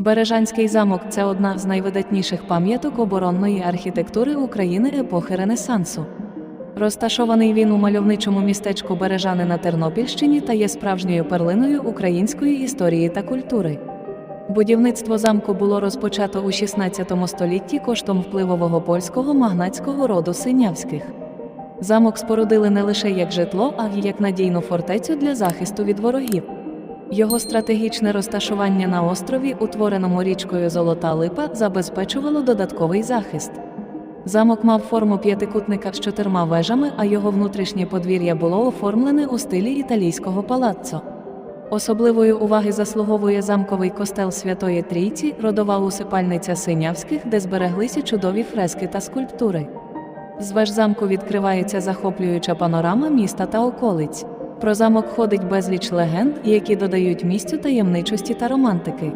Бережанський замок це одна з найвидатніших пам'яток оборонної архітектури України епохи Ренесансу. Розташований він у мальовничому містечку Бережани на Тернопільщині та є справжньою перлиною української історії та культури. Будівництво замку було розпочато у 16 столітті коштом впливового польського магнатського роду Синявських. Замок спорудили не лише як житло, а й як надійну фортецю для захисту від ворогів. Його стратегічне розташування на острові, утвореному річкою Золота Липа, забезпечувало додатковий захист. Замок мав форму п'ятикутника з чотирма вежами, а його внутрішнє подвір'я було оформлене у стилі італійського палаццо. Особливої уваги заслуговує замковий костел Святої Трійці, родова усипальниця Синявських, де збереглися чудові фрески та скульптури. З веж замку відкривається захоплююча панорама міста та околиць. Про замок ходить безліч легенд, які додають місцю таємничості та романтики.